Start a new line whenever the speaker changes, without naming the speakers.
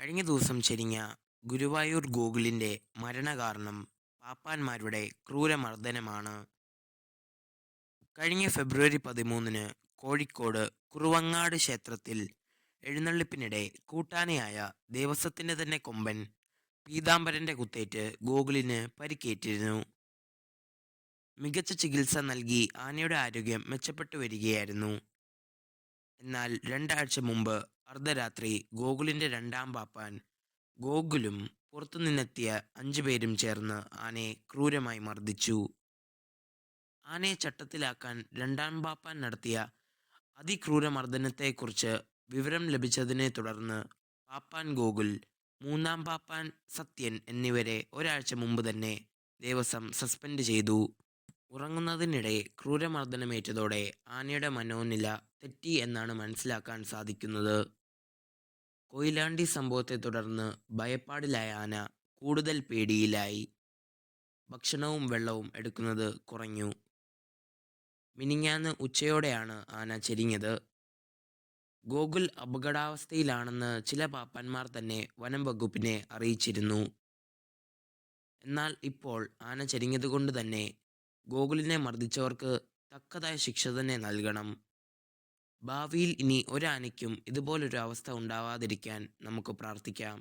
കഴിഞ്ഞ ദിവസം ചെരിഞ്ഞ ഗുരുവായൂർ ഗോകുലിന്റെ മരണകാരണം പാപ്പാന്മാരുടെ ക്രൂരമർദ്ദനമാണ്. കഴിഞ്ഞ ഫെബ്രുവരി പതിമൂന്നിന് കോഴിക്കോട് കുറുവങ്ങാട് ക്ഷേത്രത്തിൽ എഴുന്നള്ളിപ്പിനിടെ കൂട്ടാനയായ ദേവസ്വത്തിന്റെ തന്നെ കൊമ്പൻ പീതാംബരന്റെ കുത്തേറ്റ് ഗോകുലിന് പരിക്കേറ്റിരുന്നു. മികച്ച ചികിത്സ നൽകി ആനയുടെ ആരോഗ്യം മെച്ചപ്പെട്ടു വരികയായിരുന്നു എന്നാൽ രണ്ടാഴ്ച മുമ്പ് അർദ്ധരാത്രി ഗോകുലിന്റെ രണ്ടാം പാപ്പാൻ ഗോകുലും പുറത്തുനിന്നെത്തിയ അഞ്ചുപേരും ചേർന്ന് ആനയെ ക്രൂരമായി മർദ്ദിച്ചു. ആനയെ ചട്ടത്തിലാക്കാൻ രണ്ടാം പാപ്പാൻ നടത്തിയ അതിക്രൂര മർദ്ദനത്തെക്കുറിച്ച് വിവരം ലഭിച്ചതിനെ തുടർന്ന് പാപ്പാൻ ഗോകുൽ മൂന്നാം പാപ്പാൻ സത്യൻ എന്നിവരെ ഒരാഴ്ച മുമ്പ് തന്നെ ദേവസ്വം സസ്പെൻഡ് ചെയ്തു. ഉറങ്ങുന്നതിനിടെ ക്രൂരമർദ്ദനമേറ്റതോടെ ആനയുടെ മനോനില തെറ്റി എന്നാണ് മനസ്സിലാക്കാൻ സാധിക്കുന്നത്. കൊയിലാണ്ടി സംഭവത്തെ തുടർന്ന് ഭയപ്പാടിലായ ആന കൂടുതൽ പേടിയിലായി. ഭക്ഷണവും വെള്ളവും എടുക്കുന്നത് കുറഞ്ഞു. മിനിങ്ങാന്ന് ഉച്ചയോടെയാണ് ആന ചെരിഞ്ഞത്. ഗോകുൽ അപകടാവസ്ഥയിലാണെന്ന് ചില പാപ്പന്മാർ തന്നെ വനം വകുപ്പിനെ അറിയിച്ചിരുന്നു. എന്നാൽ ഇപ്പോൾ ആന ചെരിഞ്ഞതുകൊണ്ട് തന്നെ ഗോകുലിനെ മർദ്ദിച്ചവർക്ക് തക്കതായ ശിക്ഷ തന്നെ നൽകണം. ഭാവിയിൽ ഇനി ഒരാനയ്ക്കും ഇതുപോലൊരു അവസ്ഥ ഉണ്ടാവാതിരിക്കാൻ നമുക്ക് പ്രാർത്ഥിക്കാം.